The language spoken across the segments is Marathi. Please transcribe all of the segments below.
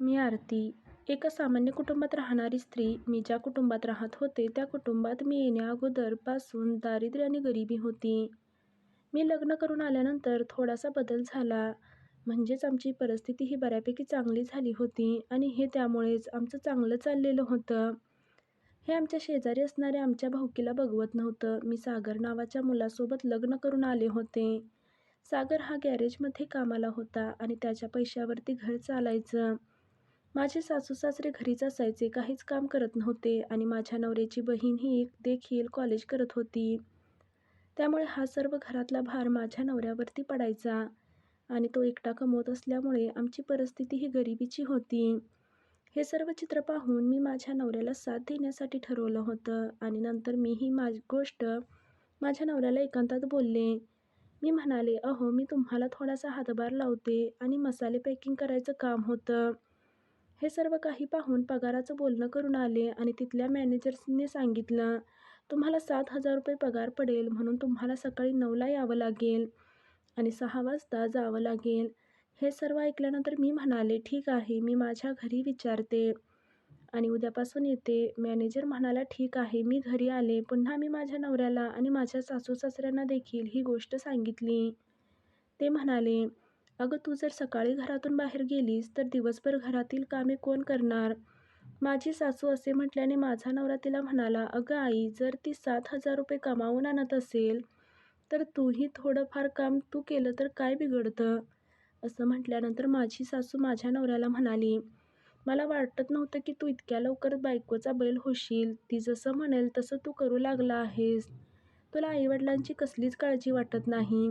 मी आरती एका सामान्य कुटुंबात राहणारी स्त्री. मी ज्या कुटुंबात राहत होते त्या कुटुंबात मी येण्याअगोदरपासून दारिद्र्य आणि गरिबी होती. मी लग्न करून आल्यानंतर थोडासा बदल झाला. म्हणजेच आमची परिस्थिती ही बऱ्यापैकी चांगली झाली होती आणि हे त्यामुळेच आमचं चांगलं चाललेलं होतं. हे आमच्या शेजारी असणाऱ्या आमच्या भाऊकीला बघवत नव्हतं. मी सागर नावाच्या मुलासोबत लग्न करून आले होते. सागर हा गॅरेजमध्ये कामाला होता आणि त्याच्या पैशावरती घर चालायचं. माझे सासू-सासरे घरीच असायचे, काहीच काम करत नव्हते आणि माझ्या नवऱ्याची बहीण ही देखील कॉलेज करत होती. त्यामुळे हा सर्व घरातला भार माझ्या नवऱ्यावरती पडायचा आणि तो एकटा कमवत असल्यामुळे आमची परिस्थिती ही गरिबीची होती. हे सर्व चित्र पाहून मी माझ्या नवऱ्याला साथ देण्यासाठी ठरवलं होतं आणि नंतर मी ही गोष्ट माझ्या नवऱ्याला एकांतात बोलले. मी म्हणाले, अहो मी तुम्हाला थोडासा हातभार लावते आणि मसाले पॅकिंग करायचं काम होतं. हे सर्व काही पाहून पगाराचं बोलणं करून आले आणि तिथल्या मॅनेजर्सनी सांगितलं, तुम्हाला सात हजार रुपये पगार पडेल म्हणून तुम्हाला सकाळी नऊला यावं लागेल आणि सहा वाजता जावं लागेल. हे सर्व ऐकल्यानंतर मी म्हणाले, ठीक आहे मी माझ्या घरी विचारते आणि उद्यापासून येते. मॅनेजर म्हणाला, ठीक आहे. मी घरी आले. पुन्हा मी माझ्या नवऱ्याला आणि माझ्या सासू-सासऱ्यांना देखील ही गोष्ट सांगितली. ते म्हणाले, अगं तू जर सकाळी घरातून बाहेर गेलीस तर दिवसभर घरातील कामे कोण करणार? माझी सासू असे म्हटल्याने माझा नवरा तिला म्हणाला, अगं आई जर ती सात हजार रुपये कमावून आणत असेल तर तूही थोडंफार काम तू केलं तर काय बिघडतं? असं म्हटल्यानंतर माझी सासू माझ्या नवऱ्याला म्हणाली, मला वाटत नव्हतं की तू इतक्या लवकर बायकोचा बैल होशील. ती जसं म्हणेल तसं तू करू लागला आहेस. तुला आईवडिलांची कसलीच काळजी वाटत नाही.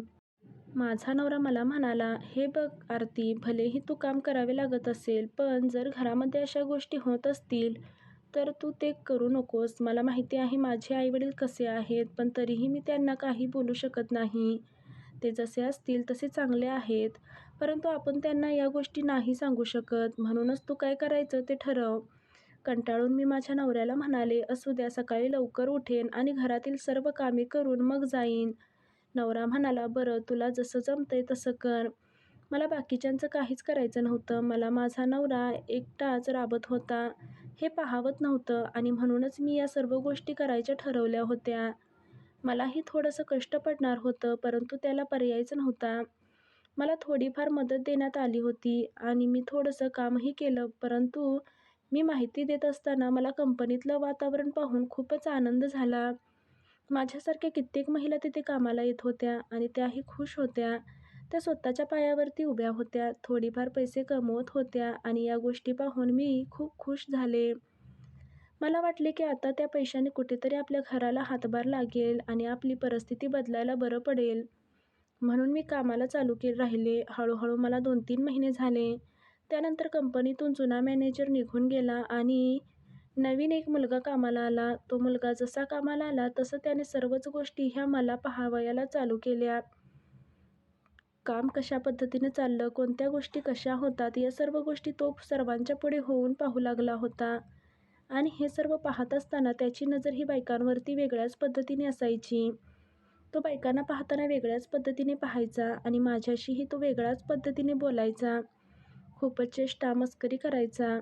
माझा नवरा मला म्हणाला, हे बघ आरती भलेही तू काम करावे लागत असेल पण जर घरामध्ये अशा गोष्टी होत असतील तर तू ते करू नकोस. मला माहिती आहे माझे आईवडील कसे आहेत पण तरीही मी त्यांना काही बोलू शकत नाही. ते जसे असतील तसे चांगले आहेत परंतु आपण त्यांना या गोष्टी नाही सांगू शकत. म्हणूनच तू काय करायचं ते ठरव. कंटाळून मी माझ्या नवऱ्याला म्हणाले, असू द्या सकाळी लवकर उठेन आणि घरातील सर्व कामे करून मग जाईन. नवरा म्हणाला, बरं तुला जसं जमतंय तसं कर. मला बाकीच्यांचं काहीच करायचं नव्हतं. मला माझा नवरा एकटाच राबत होता हे पाहावत नव्हतं आणि म्हणूनच मी या सर्व गोष्टी करायच्या ठरवल्या होत्या. मलाही थोडंसं कष्ट पडणार होतं परंतु त्याला पर्यायच नव्हता. मला थोडीफार मदत देण्यात आली होती आणि मी थोडंसं कामही केलं परंतु मी माहिती देत असताना मला कंपनीतलं वातावरण पाहून खूपच आनंद झाला. माझ्यासारख्या कित्येक महिला तिथे कामाला येत होत्या आणि त्याही खुश होत्या. त्या स्वतःच्या पायावरती उभ्या होत्या, थोडीफार पैसे कमवत होत्या आणि या गोष्टी पाहून मी खूप खुश झाले. मला वाटले की आता त्या पैशाने कुठेतरी आपल्या घराला हातभार लागेल आणि आपली परिस्थिती बदलायला बरं पडेल. म्हणून मी कामाला चालू के राहिले. हळूहळू मला दोन-तीन महिने झाले. त्यानंतर कंपनीतून जुना मॅनेजर निघून गेला आणि नवीन एक मुलगा कामाला आला. तो मुलगा जसा कामाला आला तसं त्याने सर्वच गोष्टी ह्या मला पाहावयाला चालू केल्या. काम कशा पद्धतीने चाललं, कोणत्या गोष्टी कशा होतात या सर्व गोष्टी तो सर्वांच्या पुढे होऊन पाहू लागला होता आणि हे सर्व पाहत असताना त्याची नजर ही बायकांवरती वेगळ्याच पद्धतीने असायची. तो बायकांना पाहताना वेगळ्याच पद्धतीने पाहायचा आणि माझ्याशीही तो वेगळ्याच पद्धतीने बोलायचा. खूपच चेष्टा मस्करी करायचा.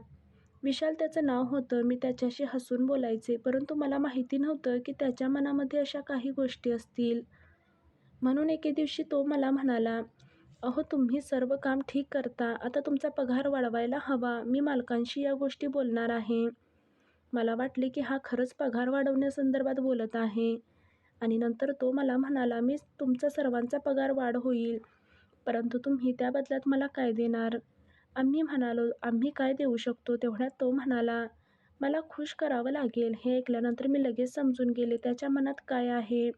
विशाल त्याचं नाव होतं. मी त्याच्याशी हसून बोलायचे परंतु मला माहिती नव्हतं की त्याच्या मनामध्ये अशा काही गोष्टी असतील. म्हणून एके दिवशी तो मला म्हणाला, अहो तुम्ही सर्व काम ठीक करता, आता तुमचा पगार वाढवायला हवा. मी मालकांशी या गोष्टी बोलणार आहे. मला वाटले की हा खरंच पगार वाढवण्यासंदर्भात बोलत आहे आणि नंतर तो मला म्हणाला, मी तुमचा सर्वांचा पगार वाढ होईल परंतु तुम्ही त्या बदल्यात मला काय देणार? आम्ही म्हणालो, आम्ही काय देऊ शकतो? तेवढ्यात तो म्हणाला, मला खुश करावं लागेल. हे ऐकल्यानंतर मी लगेच समजून गेले त्याच्या मनात काय आहे.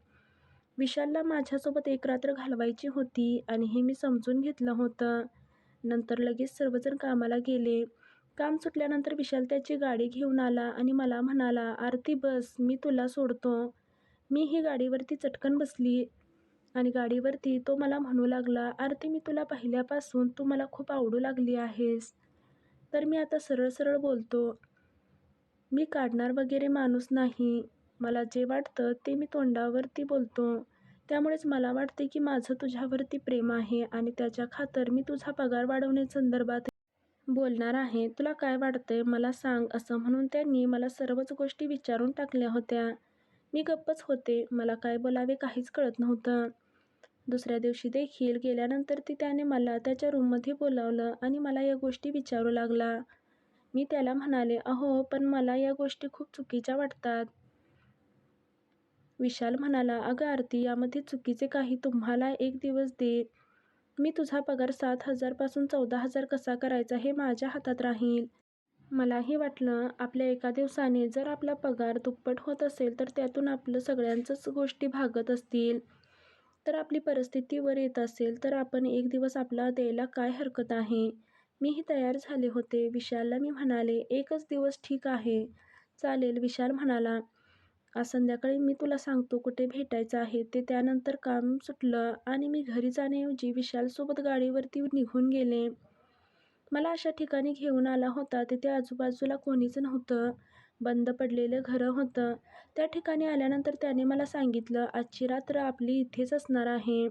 विशालला माझ्यासोबत एक रात्र घालवायची होती आणि हे मी समजून घेतलं होतं. नंतर लगेच सर्वजण कामाला गेले. काम सुटल्यानंतर विशाल त्याची गाडी घेऊन आला आणि मला म्हणाला, आरती बस, मी तुला सोडतो. मी ही गाडीवरती चटकन बसली आणि गाडीवरती तो मला म्हणू लागला, आरती मी तुला पाहिल्यापासून तू मला खूप आवडू लागली आहेस. तर मी आता सरळ सरळ बोलतो. मी काढणार वगैरे माणूस नाही. मला जे वाटतं ते मी तोंडावरती बोलतो. त्यामुळेच मला वाटते की माझं तुझ्यावरती प्रेम आहे आणि त्याच्या खातर मी तुझा पगार वाढवण्यासंदर्भात बोलणार आहे तुला काय वाटतंय मला सांग असं म्हणून त्यांनी मला सर्वच गोष्टी विचारून टाकल्या होत्या मी गप्पच होते मला काय बोलावे काहीच कळत नव्हतं दुसऱ्या दिवशी देखील गेल्यानंतर ती त्याने मला त्याच्या रूममध्ये बोलावलं आणि मला या गोष्टी विचारू लागला. मी त्याला म्हणाले अहो पण मला या गोष्टी खूप चुकीच्या वाटतात. विशाल म्हणाला अगं आरती यामध्ये चुकीचे काही तुम्हाला एक दिवस दे. मी तुझा पगार सात हजारपासून चौदा हजार कसा करायचा हे माझ्या हातात राहील. मलाही वाटलं आपल्या एका दिवसाने जर आपला पगार दुप्पट होत असेल तर त्यातून आपलं सगळ्यांचंच गोष्टी भागत असतील. तर आपली परिस्थिती वर येत असेल तर आपण एक दिवस आपला द्यायला काय हरकत आहे? मीही तयार झाले होते. विशालला मी म्हणाले एकच दिवस ठीक आहे. चालेल विशाल म्हणाला. आज संध्याकाळी मी तुला सांगतो कुठे भेटायचं आहे. ते त्यानंतर काम सुटलं आणि मी घरी जाण्याऐवजी विशालसोबत गाडीवरती निघून गेले. मला अशा ठिकाणी घेऊन आला होता. तिथे आजूबाजूला कोणीच नव्हतं. बंद पडलेलं घरं होतं. त्या ठिकाणी आल्यानंतर त्याने मला सांगितलं आजची रात्र आपली इथेच असणार आहे.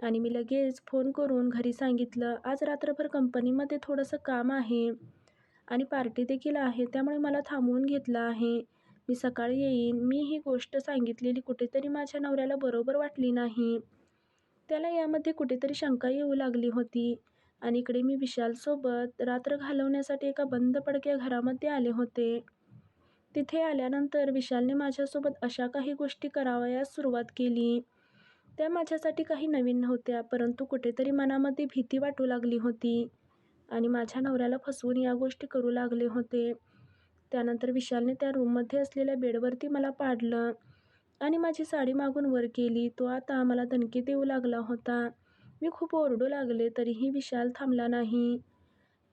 आणि मी लगेच फोन करून घरी सांगितलं आज रात्रभर कंपनीमध्ये थोडंसं काम आहे आणि पार्टी देखील आहे त्यामुळे मला थांबवून घेतलं आहे. मी सकाळी येईन. मी ही गोष्ट सांगितलेली कुठेतरी माझ्या नवऱ्याला बरोबर वाटली नाही. त्याला यामध्ये कुठेतरी शंका येऊ लागली होती आणि इकडे मी विशालसोबत रात्र घालवण्यासाठी एका बंद पडक्या घरामध्ये आले होते. तिथे आल्यानंतर विशालने माझ्यासोबत अशा काही गोष्टी करावयास सुरुवात केली. त्या माझ्यासाठी काही नवीन नव्हत्या परंतु कुठेतरी मनामध्ये भीती वाटू लागली होती आणि माझ्या नवऱ्याला फसवून या गोष्टी करू लागले होते. त्यानंतर विशालने त्या रूममध्ये असलेल्या बेडवरती मला पाडलं आणि माझी साडी मागून वर केली. तो आता मला धनकी देऊ लागला होता. मी खूप ओरडू लागले तरीही विशाल थांबला नाही.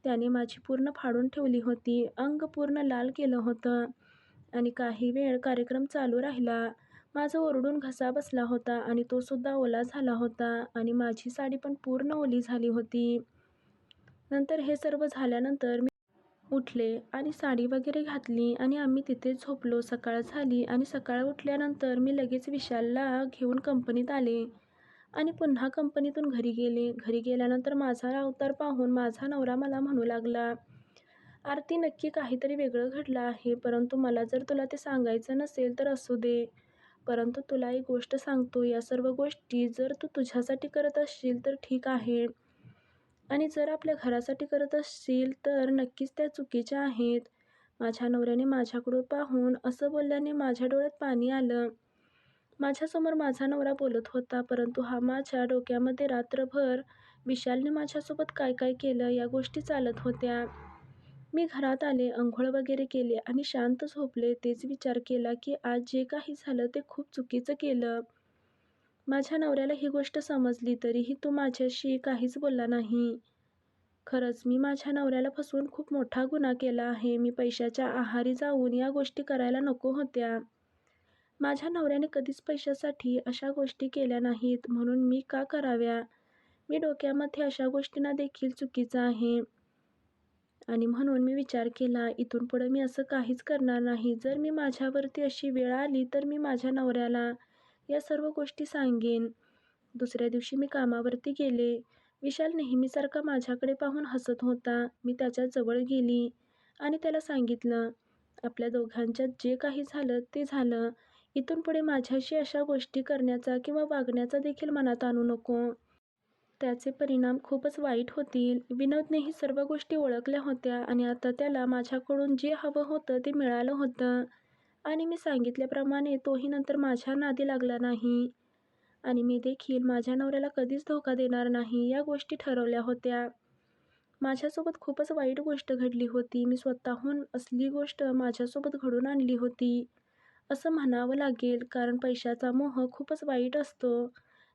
त्याने माझी पूर्ण फाडून ठेवली होती. अंग पूर्ण लाल केलं होतं. आणि काही वेळ कार्यक्रम चालू राहिला. माझा ओरडून घसा बसला होता आणि तो सुद्धा ओला झाला होता आणि माझी साडी पण पूर्ण ओली झाली होती. नंतर हे सर्व झाल्यानंतर मी उठले आणि साडी वगैरे घातली आणि आम्ही तिथे झोपलो. सकाळ झाली आणि सकाळ उठल्यानंतर मी लगेच विशालला घेऊन कंपनीत आले आणि पुन्हा कंपनीतून घरी गेले. घरी गेल्यानंतर माझा अवतार पाहून माझा नवरा मला म्हणू लागला आरती नक्की काहीतरी वेगळं घडलं आहे. परंतु मला जर तुला ते सांगायचं नसेल तर असू दे. परंतु तुला एक गोष्ट सांगतो या सर्व गोष्टी जर तू तुझ्यासाठी करत असशील तर ठीक आहे. आणि जर आपल्या घरासाठी करत असशील तर नक्कीच त्या चुकीच्या आहेत. माझ्या नवऱ्याने माझ्याकडून पाहून असं बोलल्याने माझ्या डोळ्यात पाणी आलं. माझ्यासमोर माझा नवरा बोलत होता परंतु हा माझ्या डोक्यामध्ये रात्रभर विशालने माझ्यासोबत काय काय केलं या गोष्टी चालत होत्या. मी घरात आले अंघोळ वगैरे केले आणि शांत झोपले. तेच विचार केला की आज जे काही झालं ते खूप चुकीचं केलं. माझ्या नवऱ्याला ही गोष्ट समजली तरीही तो माझ्याशी काहीच बोलला नाही. खरंच मी माझ्या नवऱ्याला फसवून खूप मोठा गुन्हा केला आहे. मी पैशाच्या आहारी जाऊन या गोष्टी करायला नको होत्या. माझ्या नवऱ्याने कधीच पैशासाठी अशा गोष्टी केल्या नाहीत म्हणून मी का कराव्या? मी डोक्यामध्ये अशा गोष्टींना देखील चुकीचं आहे. आणि म्हणून मी विचार केला इथून पुढं मी असं काहीच करणार नाही. जर मी माझ्यावरती अशी वेळ आली तर मी माझ्या नवऱ्याला या सर्व गोष्टी सांगेन. दुसऱ्या दिवशी मी कामावरती गेले. विशाल नेहमीसारखा माझ्याकडे पाहून हसत होता. मी त्याच्याजवळ गेली आणि त्याला सांगितलं आपल्या दोघांच्यात जे काही झालं ते झालं. इथून पुढे माझ्याशी अशा गोष्टी करण्याचा किंवा वागण्याचा देखील मनात आणू नको. त्याचे परिणाम खूपच वाईट होतील. विनोदने ही सर्व गोष्टी ओळखल्या होत्या आणि आता त्याला माझ्याकडून जे हवं होतं ते मिळालं होतं. आणि मी सांगितल्याप्रमाणे तोही नंतर माझ्या नादी लागला नाही. आणि मी देखील माझ्या नवऱ्याला कधीच धोका देणार नाही या गोष्टी ठरवल्या होत्या. माझ्यासोबत खूपच वाईट गोष्ट घडली होती. मी स्वतःहून असली गोष्ट माझ्यासोबत घडून आणली होती असं म्हणावं लागेल कारण पैशाचा मोह खूपच वाईट असतो.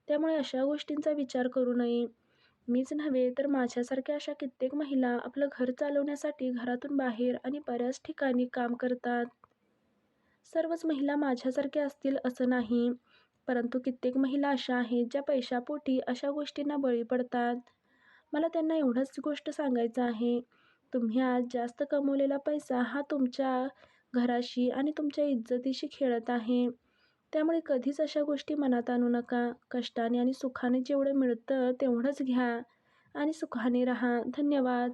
त्यामुळे अशा गोष्टींचा विचार करू नये. मीच नव्हे तर माझ्यासारख्या अशा कित्येक महिला आपलं घर चालवण्यासाठी घरातून बाहेर आणि बऱ्याच ठिकाणी काम करतात. सर्वच महिला माझ्यासारख्या असतील असं नाही परंतु कित्येक महिला अशा आहेत ज्या पैशापोटी अशा गोष्टींना बळी पडतात. मला त्यांना एवढंच गोष्ट सांगायचं आहे तुम्ही आज जास्त कमवलेला पैसा हा तुमच्या घराशी आणि तुमच्या इज्जतीशी खेळत आहे. त्यामुळे कधीच अशा गोष्टी मनात आणू नका. कष्टाने आणि सुखाने जेवढं मिळतं तेवढंच घ्या. आणि सुखाने राहा. धन्यवाद.